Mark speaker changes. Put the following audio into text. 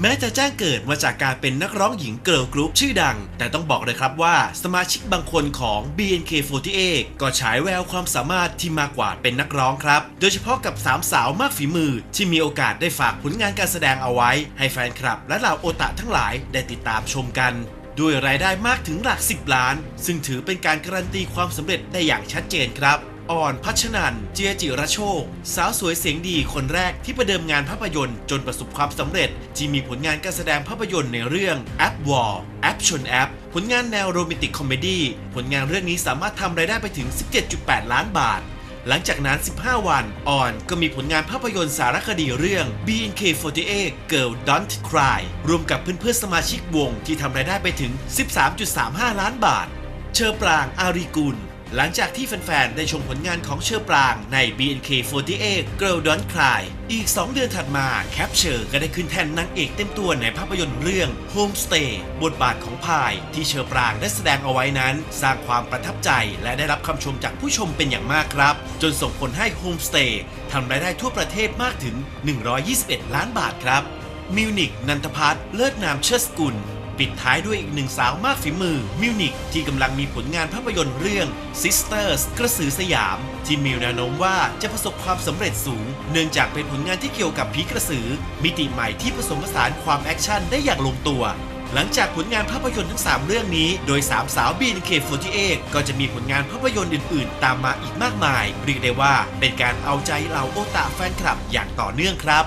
Speaker 1: แม้จะแจ้งเกิดมาจากการเป็นนักร้องหญิงเกิร์ลกรุ๊ปชื่อดัง แต่ต้องบอกเลยครับว่าสมาชิกบางคนของ BNK48 ก็ฉายแววความสามารถที่มากกว่าเป็นนักร้องครับ โดยเฉพาะกับสามสาวมากฝีมือ ที่มีโอกาสได้ฝากผลงานการแสดงเอาไว้ ให้แฟนคลับและเหล่าโอตะทั้งหลายได้ติดตามชมกันด้วยรายได้มากถึงหลัก 10 ล้าน ซึ่งถือเป็นการการันตีความสำเร็จได้อย่างชัดเจนครับ อ่อนพัชนันเจียจิระโชค สาวสวยเสียงดีคนแรกที่ประเดิมงานภาพยนตร์จนประสบความสำเร็จ ที่มีผลงานการแสดงภาพยนตร์ในเรื่องแอปวอลแอปชนแอปผลงานแนวโรแมนติกคอมเมดี้ผลงานเรื่องนี้สามารถทำรายได้ไปถึง 17.8 ล้านบาท หลังจากนั้น 15 วันอ่อนก็มีผลงานภาพยนตร์สารคดีเรื่อง BNK48 Girl Don't Cry รวมกับเพื่อนๆสมาชิกวงที่ทำรายได้ไปถึง 13.35 ล้านบาท เชอปรางอารีกุล หลังจากที่แฟนๆ ได้ชมผลงานของเชอปรางใน BNK48 Girl Don't Cry อีก 2 เดือนถัดมาแคปเชอร์ก็ได้ขึ้นแท่นนางเอกเต็มตัวในภาพยนตร์เรื่อง Homestay บทบาทของพายที่เชอปรางได้แสดงเอาไว้นั้น สร้างความประทับใจและได้รับคำชมจากผู้ชมเป็นอย่างมากครับ จนส่งผลให้ Homestay ทำรายได้ทั่วประเทศมากถึง 121 ล้านบาทครับมิวนิกนันทพัฒน์เลิศนามเชิดสกุล ปิดท้ายด้วยอีกหนึ่งสาวมากฝีมือมิวนิกที่กำลังมีผลงานภาพยนตร์เรื่อง Sisters กระสือสยาม ที่มีแนวโน้มว่าจะประสบความสำเร็จสูง เนื่องจากเป็นผลงานที่เกี่ยวกับผีกระสือ มิติใหม่ที่ผสมผสานความแอคชั่นได้อย่างลงตัวหลังจากผลงานภาพยนตร์ทั้ง 3 เรื่องนี้ โดย 3 สาว BNK48 ก็จะมีผลงานภาพยนตร์อื่น ๆ ตามมาอีกมากมาย เรียกได้ว่าเป็นการเอาใจเหล่าโอตาแฟนคลับอย่างต่อเนื่องครับ